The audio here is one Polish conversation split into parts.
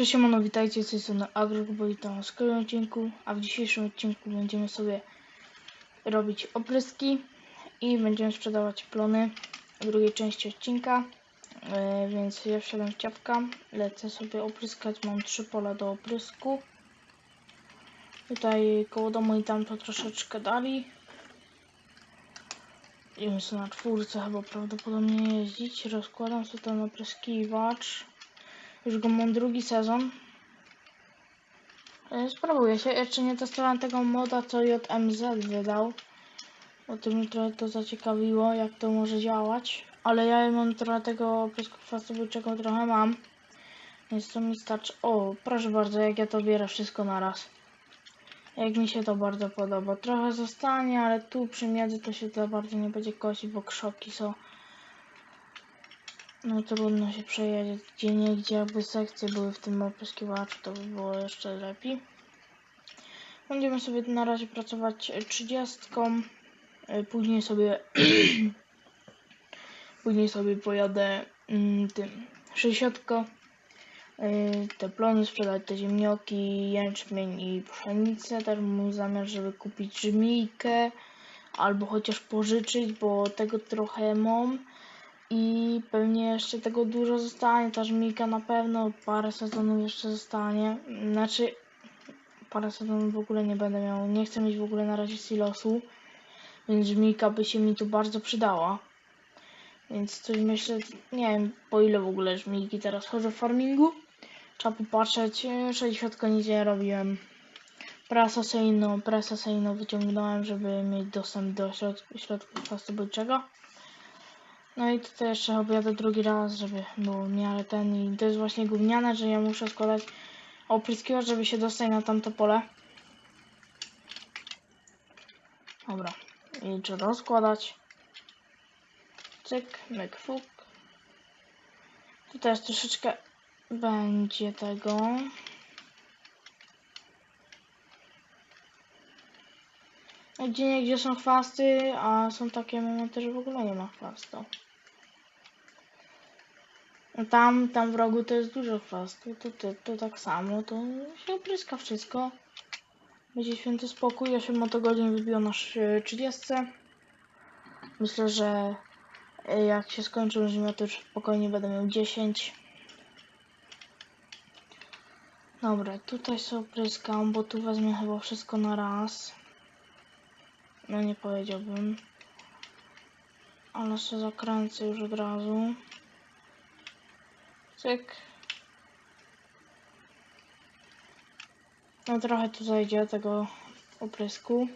Cześć, siemano, witajcie, z tej strony Agrok, bo witam w kolejnym odcinku, a w dzisiejszym odcinku będziemy sobie robić opryski i będziemy sprzedawać plony w drugiej części odcinka, e, więc ja wsiadam w ciapka, lecę sobie opryskać, mam trzy pola do oprysku, tutaj koło domu i tam to troszeczkę dali, Idziemy sobie na czwórce chyba prawdopodobnie jeździć, rozkładam sobie ten opryskiwacz, już go mam drugi sezon. E, Sprawuję się. Jeszcze nie testowałem tego moda, co JMZ wydał. Bo to mnie trochę to zaciekawiło, jak to może działać. Ale ja mam trochę tego piesku chwastobójczego trochę mam. Więc to mi starczy. O, proszę bardzo, jak ja to biorę wszystko na raz. Jak mi się to bardzo podoba. Trochę zostanie, ale tu przy miedzy to się za bardzo nie będzie kosić, bo krzoki są. No trudno się przejedzie gdzie nie gdzie jakby sekcje były w tym opryskiwaczu, to by było jeszcze lepiej. Będziemy sobie na razie pracować 30, y, później sobie później sobie pojadę mm, tym 60, y, te plony sprzedać, te ziemnioki, jęczmień i pszenicę. Też mam zamiar, żeby kupić żmijkę albo chociaż pożyczyć, bo tego trochę mam. I pewnie jeszcze tego dużo zostanie, ta żmijka na pewno, parę sezonów jeszcze zostanie. Znaczy, parę sezonów w ogóle nie będę miał, nie chcę mieć w ogóle na razie silosu, więc żmijka by się mi tu bardzo przydała. Więc coś myślę, nie wiem po ile w ogóle żmijki teraz chodzę w farmingu. Trzeba popatrzeć, e, 60 nic nie robiłem. Prasa sejno wyciągnąłem, żeby mieć dostęp do środ środków chwastobójczego. No i tutaj jeszcze objadę drugi raz, żeby było w miarę ten i to jest właśnie gówniane, że ja muszę składać opryskiwacz, żeby się dostać na tamto pole. Dobra, i trzeba rozkładać. Cyk, myk, fuk. Tutaj jest troszeczkę będzie tego. Gdzie gdzie są chwasty, a są takie momenty, że w ogóle nie ma chwastu. No Tam, tam w rogu to jest dużo chwastu, to, to, to tak samo, to się opryska wszystko. Będzie święty spokój, 8 motogodzin wybiło na szy- 30. Myślę, że e, jak się skończą żmioty, już spokojnie będę miał 10. Dobra, tutaj sobie opryskam, bo tu wezmę chyba wszystko na raz. No nie powiedziałbym. Ale się zakręcę już od razu. Cyk. No trochę tu zajdzie tego oprysku.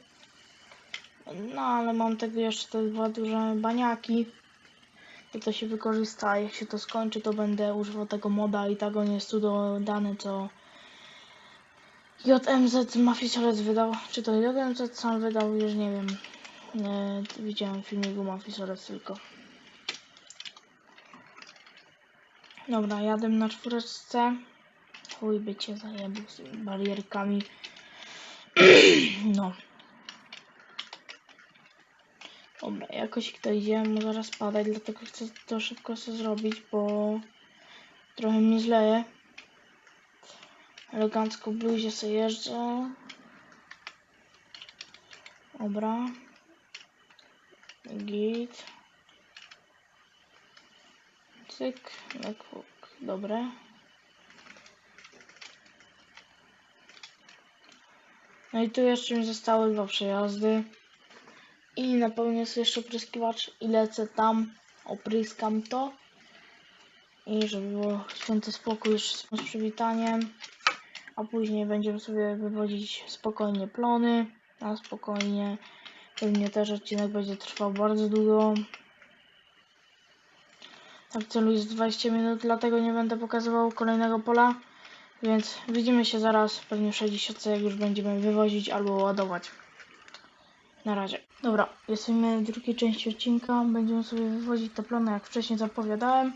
No ale mam tego jeszcze te dwa duże baniaki. To to się wykorzysta. Jak się to skończy, to będę używał tego moda i tak on jest tu dodany, co JMZ Mafisolec wydał. Czy to JMZ sam wydał? Już nie wiem. Nie, widziałem w filmiku Mafisolec tylko. Dobra, jadę na czwóreczce. Chuj by cię zajebał z barierkami. no. Dobra, jakoś kto idzie, może zaraz padać, dlatego chcę to szybko sobie zrobić, bo trochę mnie zleje. Elegancko w bluzie sobie jeżdżę. Dobra. Git. Cyk, lekuk, dobre. No i tu jeszcze mi zostały dwa przejazdy. I napełnię sobie jeszcze opryskiwacz i lecę tam, opryskam to. I żeby było święty spokój już z przywitaniem. A później będziemy sobie wywodzić spokojnie plony. Na spokojnie. Pewnie też odcinek będzie trwał bardzo długo. Tak celu jest 20 minut, dlatego nie będę pokazywał kolejnego pola. Więc widzimy się zaraz, pewnie w 60, jak już będziemy wywozić albo ładować. Na razie. Dobra, jesteśmy w drugiej części odcinka. Będziemy sobie wywozić te plony, jak wcześniej zapowiadałem.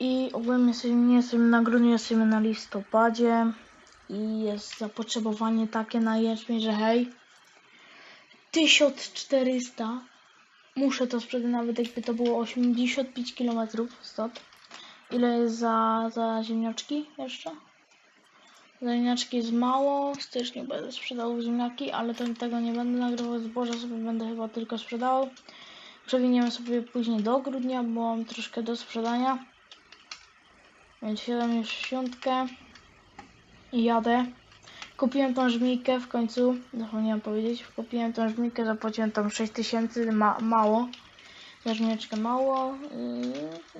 I ogólnie jesteśmy, jesteśmy na grudniu, jesteśmy na listopadzie. I jest zapotrzebowanie takie na jęczmień, że hej. 1400 Muszę to sprzedać, nawet jakby to było 85 km stąd. Ile jest za, za ziemniaczki jeszcze? Ziemniaczki jest mało. W styczniu będę sprzedawał ziemniaki, ale to, tego nie będę nagrywał. Zboża sobie będę chyba tylko sprzedawał. Przewiniemy sobie później do grudnia, bo mam troszkę do sprzedania. Więc siadam już w świątkę i jadę. Kupiłem tą żmijkę w końcu, zapomniałem powiedzieć, kupiłem tą żmijkę, zapłaciłem tam 6000, ma, mało. Za żmijeczkę mało.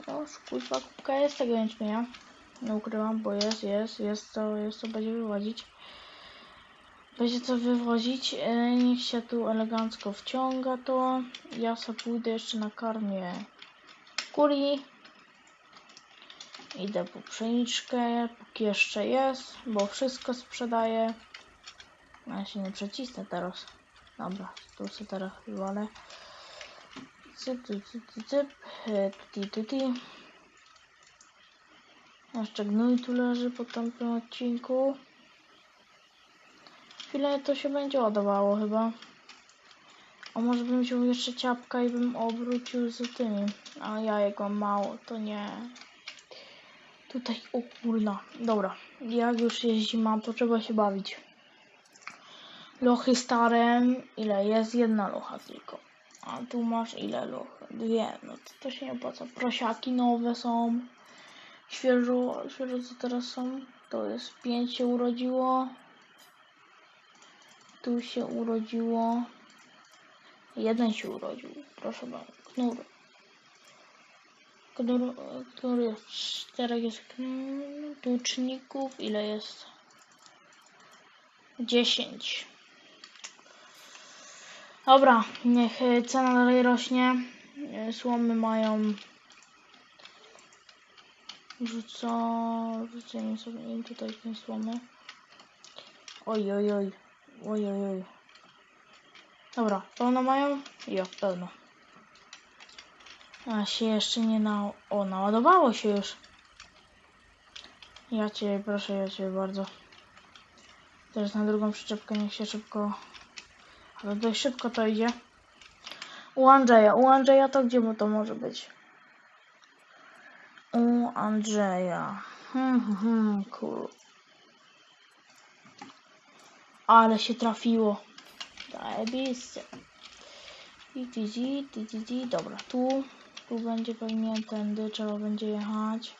No, kuźwa kubka jest tego jęczmienia. Nie ukrywam, bo jest, jest, jest co, jest co będzie wywodzić. Będzie co wywozić. Yy, niech się tu elegancko wciąga to. Ja sobie pójdę jeszcze na karmię kurii. Idę po pszeniczkę, póki jeszcze jest, bo wszystko sprzedaję. No, Ja się nie przecisnę teraz. Dobra, tu sobie teraz wywalę. Cyp, cyp, cyp, cyp, cyp. E, Tuti, tuti. Jeszcze gnój tu leży po tamtym odcinku. Chwilę to się będzie ładowało chyba. A może bym wziął jeszcze ciapka i bym obrócił z tymi. A jajek mam mało, to nie. Tutaj, o kurna. Dobra, jak już jest zima, to trzeba się bawić. Lochy stare, ile? Jest jedna locha tylko. A tu masz ile loch? Dwie, no to, się nie opłaca. Prosiaki nowe są. Świeżo, świeżo co teraz są? To jest pięć się urodziło. Tu się urodziło. Jeden się urodził, proszę bardzo. Knur. Knur jest czterech jest tuczników. Ile jest? Dziesięć. Dobra, niech cena dalej rośnie. Słomy mają rzuca, rzucenie sobie im tutaj tej słomy. Oj, oj, oj, oj, oj, oj. Dobra, pełno mają? Jo, pełno. A się jeszcze nie na... O, naładowało się już. Ja cię proszę, ja cię bardzo. Teraz na drugą przyczepkę niech się szybko... Ale dość szybko to idzie. U Andrzeja, u Andrzeja to gdzie mu to może być? U Andrzeja. Hmm, hmm, hmm, cool. Ale się trafiło. Zajebiście. I TG, TG, dobra, tu, tu będzie pewnie tędy, trzeba będzie jechać.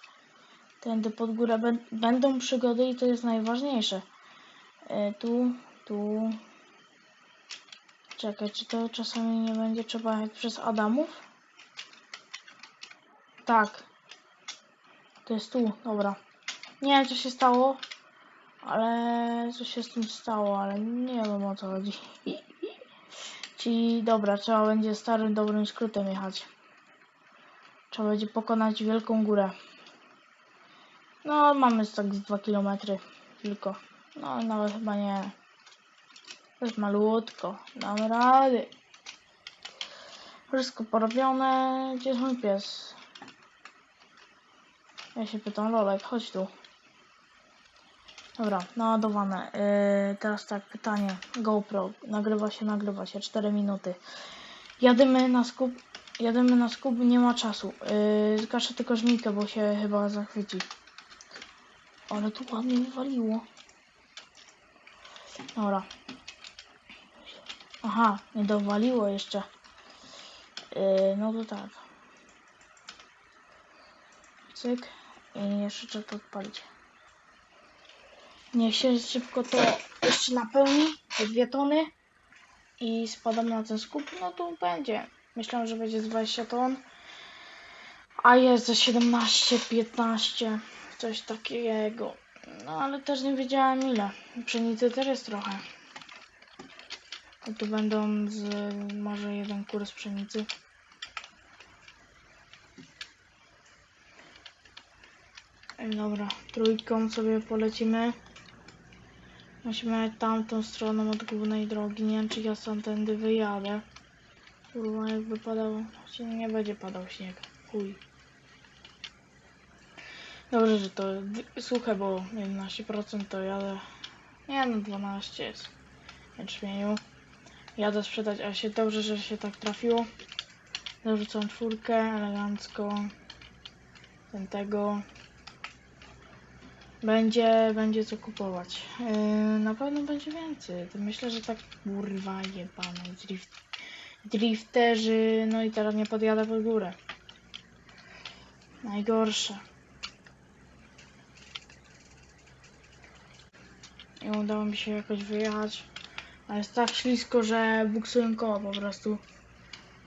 Tędy pod górę Bę- będą przygody i to jest najważniejsze. E, tu, tu. Czekaj, czy to czasami nie będzie trzeba jechać przez Adamów? Tak. To jest tu, dobra. Nie wiem co się stało, ale co się z tym stało, ale nie wiem o co chodzi. Czyli dobra, trzeba będzie starym dobrym skrótem jechać. Trzeba będzie pokonać wielką górę. No, mamy tak z 2 km tylko. No, nawet chyba nie. To jest malutko. Damy rady. Wszystko porobione. Gdzie jest mój pies? Ja się pytam, Lolek, chodź tu. Dobra, naładowane. Yy, teraz tak, pytanie. GoPro. Nagrywa się, nagrywa się. 4 minuty. Jadymy na skup. Jadymy na skup, nie ma czasu. Yy, zgaszę tylko żmijkę, bo się chyba zachwyci. Ale tu ładnie wywaliło. Dobra. Aha, nie dowaliło jeszcze. Yy, no to tak. Cyk. I jeszcze trzeba to odpalić. Niech się szybko to jeszcze napełni, te dwie tony i spadam na ten skup, no to będzie. Myślałem, że będzie z 20 ton, a jest ze 17, 15, coś takiego. No ale też nie wiedziałem ile. Pszenicy też jest trochę. A tu będą z, może jeden kurs pszenicy. Dobra, trójką sobie polecimy. Musimy tamtą stroną od głównej drogi. Nie wiem, czy ja sam tędy wyjadę. Kurwa, jakby padał. Znaczy, nie będzie padał śnieg. Chuj. Dobrze, że to suche, bo 11% to jadę. Nie no, 12 jest. Jęczmieniu. Jadę sprzedać, a się dobrze, że się tak trafiło. Dorzucam czwórkę, elegancko. ten tego. Będzie, będzie co kupować. Yy, na pewno będzie więcej. Myślę, że tak kurwa jebane drift, drifterzy. No i teraz nie podjadę pod górę. Najgorsze. I udało mi się jakoś wyjechać. Ale jest tak ślisko, że buksuję koło po prostu.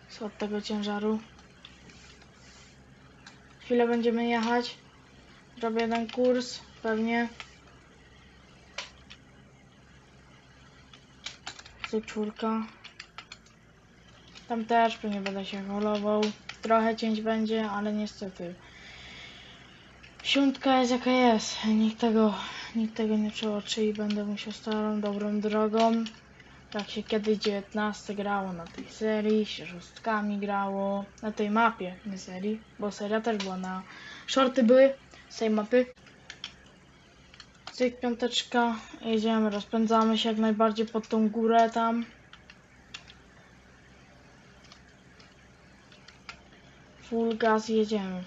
z Od tego ciężaru. Chwilę będziemy jechać. Robię jeden kurs, pewnie. Tu czwórka. Tam też pewnie będę się holował. Trochę cięć będzie, ale niestety. Siątka jest jaka jest. Nikt tego, nikt tego nie przeoczy i będę musiał starą, dobrą drogą. Tak się kiedyś 19 grało na tej serii, się szóstkami grało. Na tej mapie, nie serii, bo seria też była na... Shorty były z tej mapy. Cyk, piąteczka. Jedziemy, rozpędzamy się jak najbardziej pod tą górę tam. Full gas i jedziemy.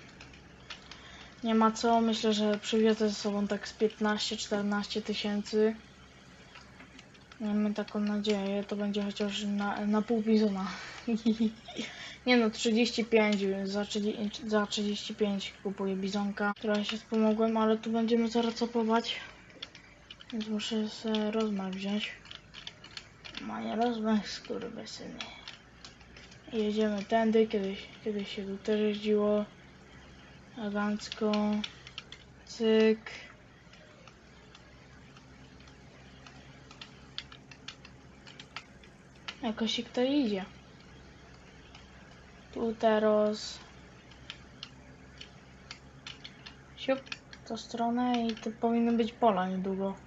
Nie ma co, myślę, że przywiozę ze sobą tak z 15-14 tysięcy. Mamy taką nadzieję, to będzie chociaż na, na pół bizona. Nie no, 35, za, 30 za 35 kupuję bizonka. Trochę się wspomogłem, ale tu będziemy zaraz copować. Więc muszę sobie rozmach wziąć. Mania rozmach, skurwysyny. Jedziemy tędy, kiedyś, kiedyś się tu też jeździło. Elegancko. Cyk. Jakoś ich to idzie. Tu teraz. Siup, tą stronę i to powinny być pola niedługo.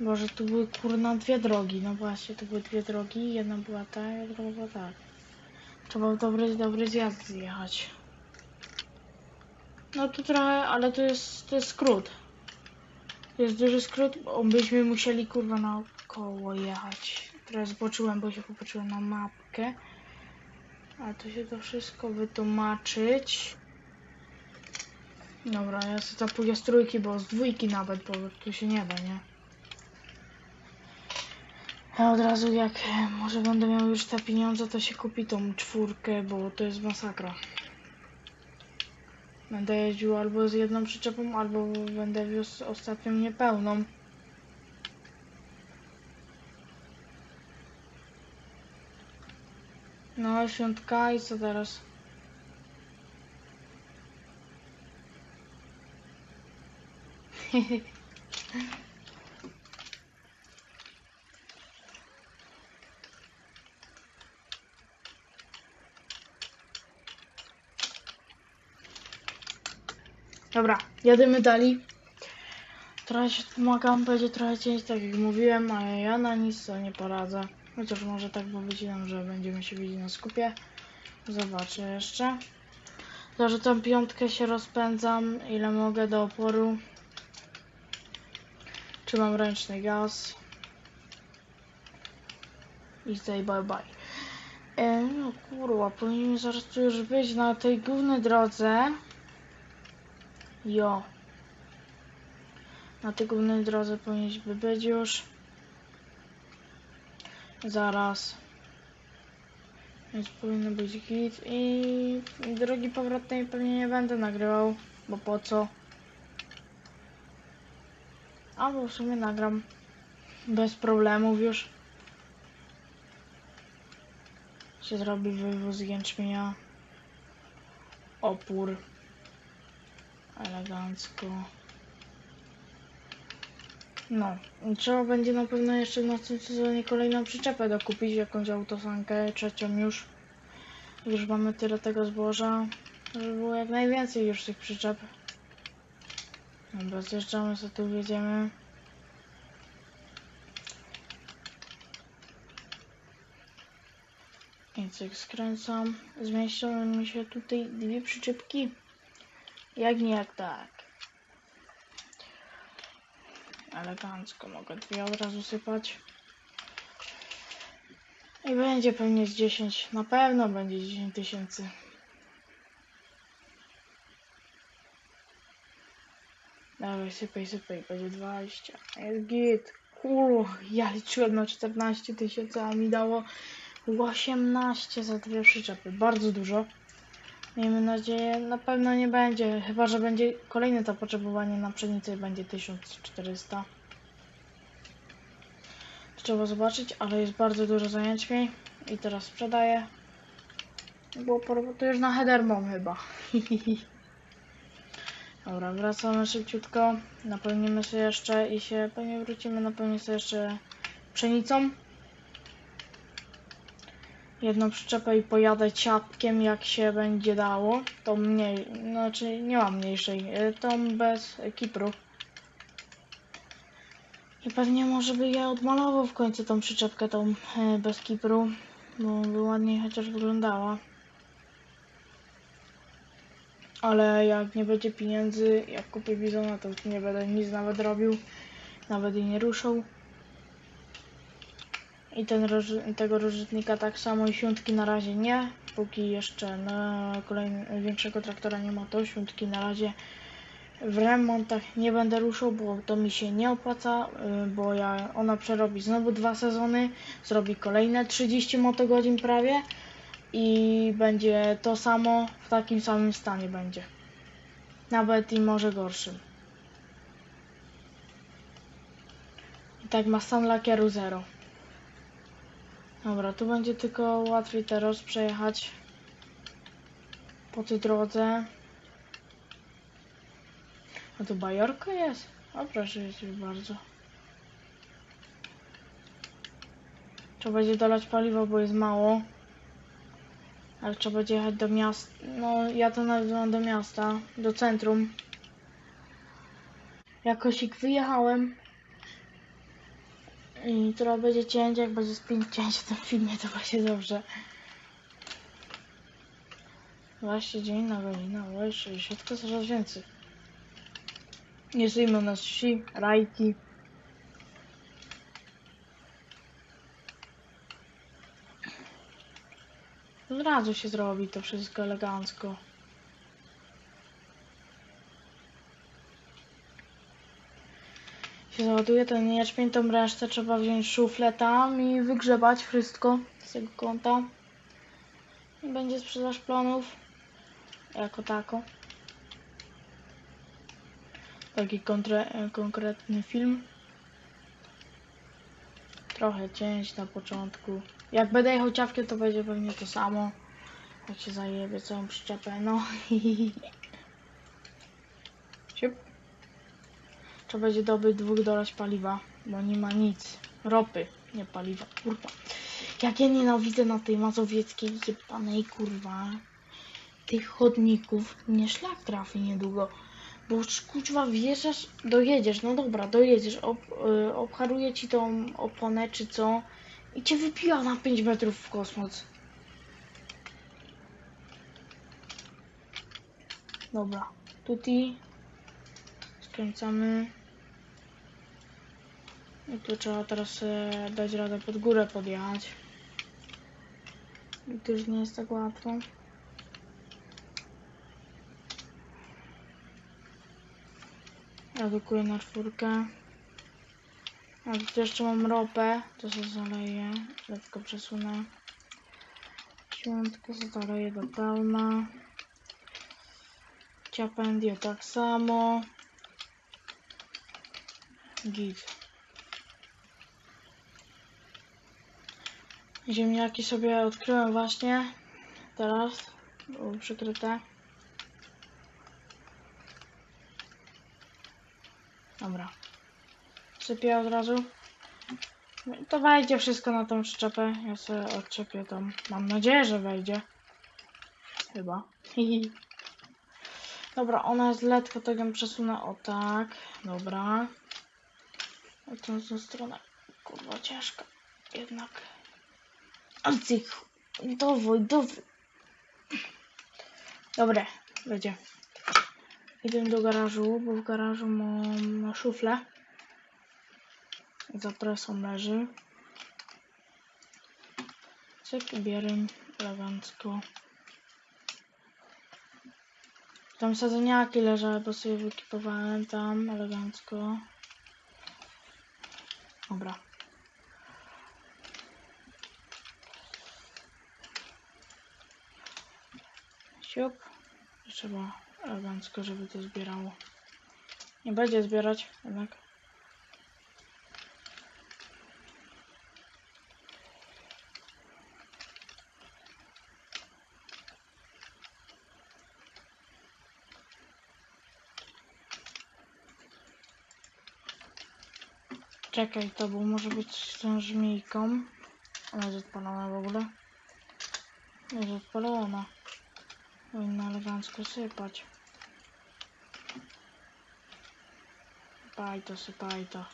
Boże, tu były kurna dwie drogi. No właśnie, tu były dwie drogi. Jedna była ta, a druga była tak. Trzeba dobry, dobry zjazd zjechać. No tu trochę, ale to jest, to jest skrót. To jest duży skrót, bo byśmy musieli kurwa naokoło jechać. Teraz zboczyłem, bo się popatrzyłem na mapkę. A tu się to wszystko wytłumaczyć. Dobra, ja sobie zapuję z trójki, bo z dwójki nawet, bo tu się nie da, nie? Ja od razu jak e, może będę miał już te pieniądze, to się kupi tą czwórkę, bo to jest masakra. Będę jeździł albo z jedną przyczepą, albo będę wiózł ostatnią niepełną. No, świątka i co teraz? Dobra, jadymy dalej. Trochę się pomagam, będzie trochę cięć, tak jak mówiłem, ale ja na nic to nie poradzę. Chociaż może tak powiedziałem, że będziemy się widzieć na skupie. Zobaczę jeszcze. Zarzucam piątkę, się rozpędzam, ile mogę do oporu. Trzymam ręczny gaz. I say bye bye. E, no kurwa, powinien zaraz tu już być na tej głównej drodze. Jo. Na tej głównej drodze powinniśmy być już. Zaraz. Więc powinno być git i drogi powrotnej pewnie nie będę nagrywał, bo po co? Albo w sumie nagram bez problemów już. Się zrobi wywóz jęczmienia. Opór. Elegancko. No, trzeba będzie na pewno jeszcze w następnym sezonie kolejną przyczepę dokupić, jakąś autosankę, trzecią już. Już mamy tyle tego zboża, żeby było jak najwięcej już tych przyczep. Dobra, zjeżdżamy sobie tu, jedziemy. I cyk skręcam. Zmieszczą mi się tutaj dwie przyczepki. Jak nie, jak tak. Elegancko mogę dwie od razu sypać. I będzie pewnie z 10, na pewno będzie 10 tysięcy. Dawaj, sypaj, sypaj, będzie 20. Jest git. Kulu, ja liczyłem na 14 tysięcy, a mi dało 18 za dwie przyczepy. Bardzo dużo. Miejmy nadzieję, na pewno nie będzie, chyba że będzie kolejne zapotrzebowanie na pszenicę i będzie 1400. Trzeba zobaczyć, ale jest bardzo dużo zajęćmi i teraz sprzedaję. Bo to już na header mam chyba. Dobra, wracamy szybciutko. Napełnimy sobie jeszcze i się pewnie wrócimy. Napełnię sobie jeszcze pszenicą. Jedną przyczepę i pojadę ciapkiem jak się będzie dało. To mniej, znaczy nie mam mniejszej. y, Tą bez Kipru. I pewnie może by ja odmalował w końcu tą przyczepkę tą e, bez Kipru. Bo by ładniej chociaż wyglądała. Ale jak nie będzie pieniędzy, jak kupię bizona, to nie będę nic nawet robił. Nawet jej nie ruszał. I ten tego rozrzutnika tak samo i siątki na razie nie. Póki jeszcze na kolejny, większego traktora nie ma to. Siątki na razie w remontach nie będę ruszał, bo to mi się nie opłaca, y, bo ja, ona przerobi znowu dwa sezony, zrobi kolejne 30 motogodzin prawie i będzie to samo w takim samym stanie będzie. Nawet i może gorszym. I tak ma stan lakieru 0. Dobra, tu będzie tylko łatwiej teraz przejechać po tej drodze. A tu bajorka jest? O proszę cię bardzo. Trzeba będzie dolać paliwo, bo jest mało. Ale trzeba będzie jechać do miasta. No, ja to nazywam do miasta, do centrum. Jakoś ich wyjechałem. I trzeba będzie cięć, jak będzie spięć cięć w tym filmie, to będzie dobrze. Właśnie dzień na ale 60 to coraz więcej. Nie żyjmy na wsi, rajki. Od razu się zrobi to wszystko elegancko. Się załaduje ten jęczmień, tą resztę trzeba wziąć szuflę tam i wygrzebać wszystko z tego kąta. Będzie sprzedaż plonów. Jako tako. Taki konkretny film. Trochę cięć na początku. Jak będę jechał ciawkiem, to będzie pewnie to samo. Jak się zajebie całą przyczepę, no. Siup. Trzeba będzie do obydwóch dolać paliwa, bo nie ma nic. Ropy, nie paliwa. Kurwa. Jak ja nienawidzę na tej mazowieckiej jebanej kurwa tych chodników. Nie szlak trafi niedługo. Bo kurwa wjeżdżasz, dojedziesz, no dobra, dojedziesz, ob, y, obharuje ci tą oponę czy co i cię wypija na 5 metrów w kosmos. Dobra, tutaj skręcamy. I tu trzeba teraz e, dać radę pod górę podjechać. I to już nie jest tak łatwo. Redukuję na czwórkę. A tu jeszcze mam ropę, to się zaleję. Lekko przesunę. Piątkę zaleję do pełna. Ciapendio tak samo. Git. Ziemniaki sobie odkryłem właśnie. Teraz. Były przykryte. Dobra. Sypię od razu. To wejdzie wszystko na tą przyczepę. Ja sobie odczepię tą. Mam nadzieję, że wejdzie. Chyba. Dobra, ona jest letko, to ją przesunę o tak. Dobra. O tą, tą stronę. Kurwa, ciężka. Jednak. Ancyk. Dowój, dowój. Dobre, będzie. Idę do garażu, bo w garażu mam szuflę. Za presą leży. Cyk, bierę elegancko. Tam sadzeniaki leżały, bo sobie wykipowałem tam elegancko. Dobra. Siup. Trzeba elegancko, żeby to zbierało. Nie będzie zbierać, jednak. Czekaj, to bo może być tą żmijką. Ona jest odpalona w ogóle. Jest odpalona. Powinna elegancko sypać. Sypaj to, sypaj to.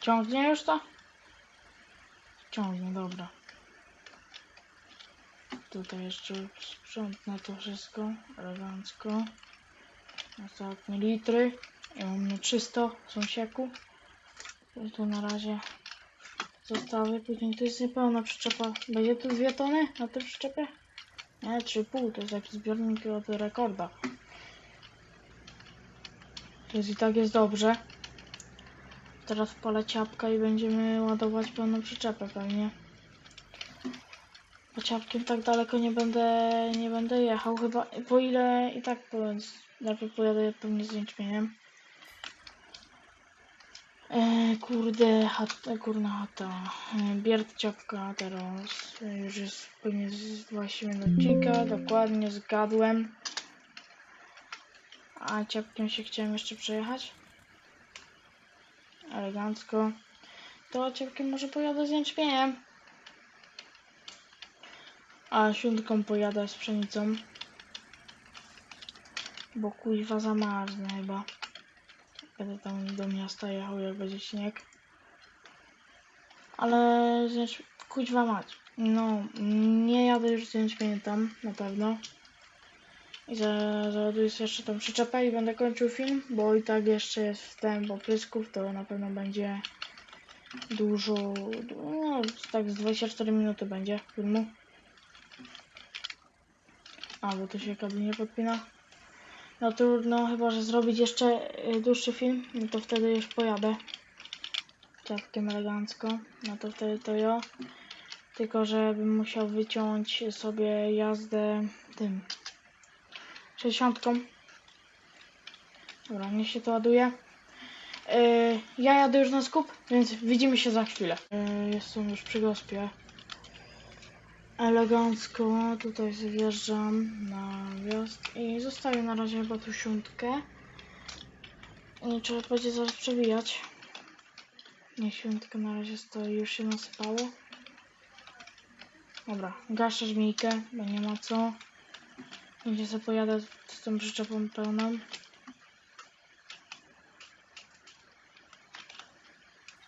Ciągnie już to? Ciągnie, dobra. Tutaj jeszcze sprzątnę to wszystko elegancko. Ostatnie litry. Ja mam na 300 w sąsieku. Tu na razie zostawię. Później to jest niepełna przyczepa. Będzie tu dwie tony na tej przyczepie? Nie, 3,5 to jest jakiś zbiornik od rekorda. To jest i tak jest dobrze. Teraz wpalę ciapka i będziemy ładować pełną przyczepę pewnie. Bo ciapkiem tak daleko nie będę, nie będę jechał chyba, po ile i tak najpierw pojadę pewnie z jęczmieniem. E, kurde, chata, kurna chata. E, Bierd ciapka teraz. E, już jest pewnie z 20 minut odcinka, dokładnie zgadłem. A ciapkiem się chciałem jeszcze przejechać. Elegancko. To ciapkiem może pojadę z jęczmieniem. A siódmką pojadę z pszenicą. Bo kuźwa zamarznę chyba. Będę tam do miasta jechał jak będzie śnieg. Ale znaczy, kuźwa mać. No, nie jadę już z jęczmieniem tam, na pewno. I za- załaduję sobie jeszcze tą przyczepę i będę kończył film, bo i tak jeszcze jest w tempo prysków, to na pewno będzie dużo, no tak z 24 minuty będzie filmu. A, bo to się kabel nie podpina. No trudno, chyba że zrobić jeszcze y, dłuższy film, no to wtedy już pojadę. Czapkiem elegancko, no to wtedy to ja. Tylko, że bym musiał wyciąć sobie jazdę tym 60. Dobra, niech się to ładuje. Yy, ja jadę już na skup, więc widzimy się za chwilę. Yy, jestem już przy gospie. Elegancko tutaj zjeżdżam na wjazd i zostawię na razie chyba tu siątkę. I trzeba będzie zaraz przewijać. Nie, siątka na razie stoi, już się nasypało. Dobra, gaszę żmijkę, bo nie ma co. Będzie sobie pojadę z tą przyczepą pełną.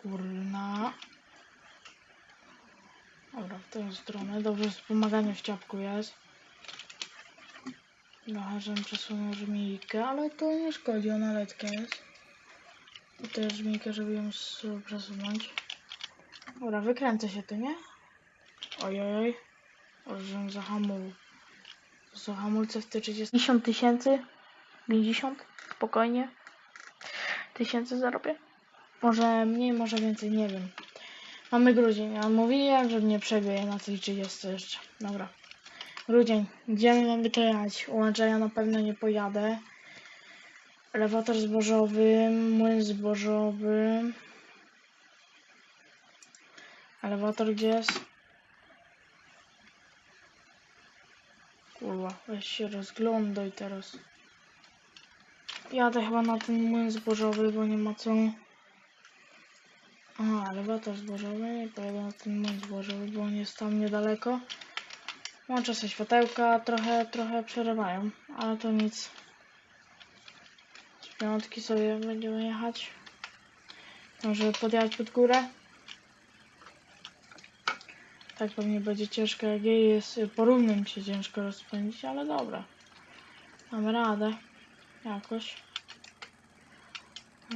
Kurna. Tę stronę. Dobrze, wspomaganie w ciapku jest. Żebym przesunął żmijkę, ale to nie szkodzi, ona letka jest. I też żmijkę, żeby ją przesunąć. Dobra, wykręcę się tu, nie? Ojoj. Może żebym zahamował. Za hamulce w te 30 50 tysięcy? 50? Spokojnie. Tysięcy zarobię? Może mniej, może więcej, nie wiem. Mamy grudzień, a mówiłem, że nie przebieję na tej 30 jeszcze. Dobra. Grudzień. Idziemy mamy to jechać. Łącza na pewno nie pojadę. Elewator zbożowy, młyn zbożowy. Elewator gdzie jest? Kurwa, weź się rozglądaj teraz. Jadę chyba na ten młyn zbożowy, bo nie ma co. Aha, elewator zbożowy, pojadę na ten młyn zbożowy, bo on jest tam niedaleko. Łączę sobie światełka, trochę, trochę przerywają, ale to nic. Z piątki sobie będziemy jechać. Może podjechać pod górę. Tak pewnie będzie ciężko, jak jej jest porówno mi się ciężko rozpędzić, ale dobra. Mamy radę. Jakoś.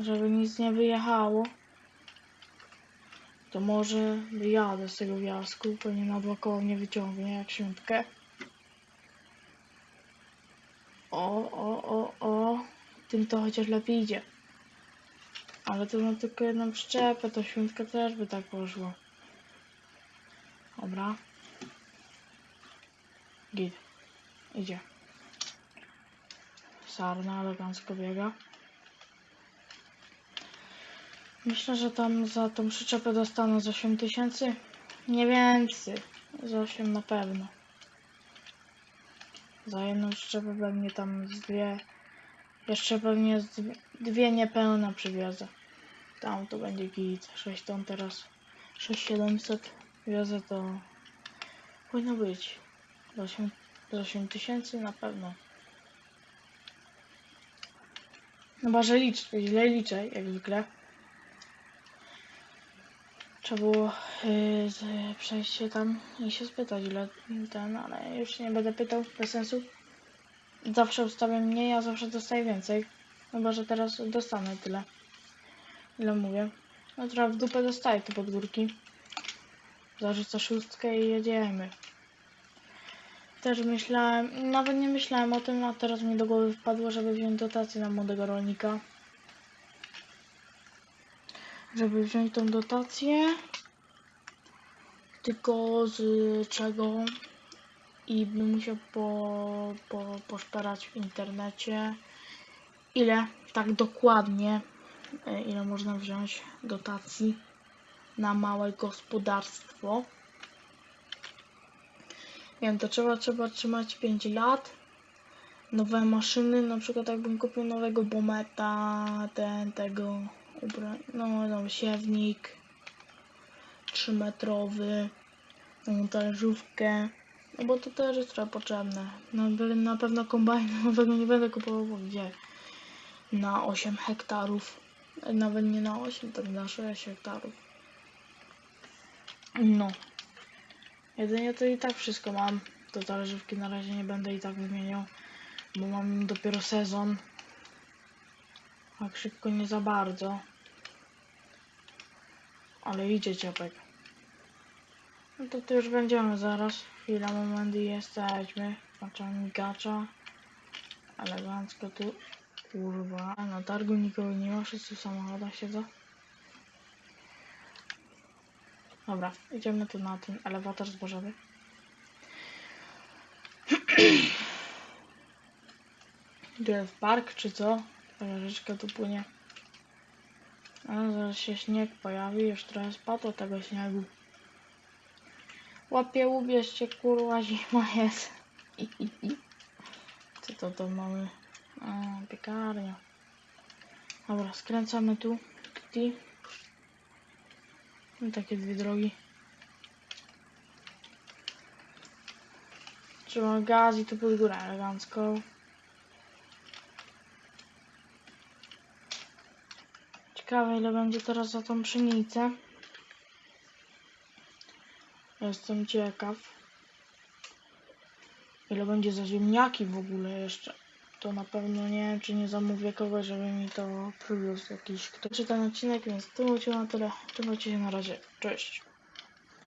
Żeby nic nie wyjechało. To może wyjadę z tego wjazku, pewnie na dwa koła mnie wyciągnie jak świątkę. O, o, o, o. Tym to chociaż lepiej idzie. Ale to ma tylko jedną przyczepę, to świątka też by tak poszło. Dobra. Git. Idzie. Sarna elegancko biega. Myślę, że tam za tą przyczepę dostanę z 8 tysięcy. Nie więcej. Z 8 na pewno. Za jedną przyczepę pewnie tam z dwie. Jeszcze pewnie z dwie, dwie niepełne przywiozę. Tam to będzie git. 6 ton teraz. 6700 wiozę to powinno być. Z 8 z 8 tysięcy na pewno. Chyba, że liczę, źle liczę, jak zwykle. Trzeba było yy, przejść się tam i się spytać ile ten, ale już nie będę pytał, bez sensu. Zawsze ustawiam mniej, a zawsze dostaję więcej. Chyba, że teraz dostanę tyle. Ile mówię. No trochę w dupę dostaję te podgórki. Zarzucę szóstkę i jedziemy. Też myślałem, nawet nie myślałem o tym, a teraz mi do głowy wpadło, żeby wziąć dotację na młodego rolnika. Żeby wziąć tą dotację. Tylko z czego? I bym musiał po, po, poszperać w internecie. Ile tak dokładnie, e, ile można wziąć dotacji na małe gospodarstwo. Wiem, to trzeba, trzeba trzymać 5 lat. Nowe maszyny, na przykład jakbym kupił nowego Bometa, ten, tego, ubra- no, no, siewnik 3-metrowy, nową talerzówkę, no bo to też jest trochę potrzebne. No, na pewno kombajnu nowego nie będę kupował, bo gdzie? Na 8 hektarów, nawet nie na 8, tak na 6 hektarów. No. Jedynie to i tak wszystko mam. Do talerzówki na razie nie będę i tak wymieniał, bo mam dopiero sezon. Tak szybko nie za bardzo. Ale idzie ciapek. No to, to już będziemy zaraz. Chwila, moment i jesteśmy. Patrzamy migacza. Elegancko tu. Kurwa, na targu nikogo nie ma, wszyscy w samochodach siedzą. Dobra, idziemy tu na ten elewator zbożowy. Idę w park czy co? Taka rzeczka tu płynie. A zaraz się śnieg pojawi, już trochę spadło tego śniegu. Łapie, ubierzcie, kurwa, zima jest. I, i, i. Co to to mamy? A, piekarnia. Dobra, skręcamy tu. Tuti. No takie dwie drogi. Trzeba gaz i tu pod górę elegancko. Ciekawe ile będzie teraz za tą pszenicę. Jestem ciekaw. Ile będzie za ziemniaki w ogóle jeszcze. To na pewno nie wiem, czy nie zamówię kogoś, żeby mi to przywiózł jakiś, kto czyta ten odcinek, więc to będzie na tyle. Trzymajcie się na razie. Cześć.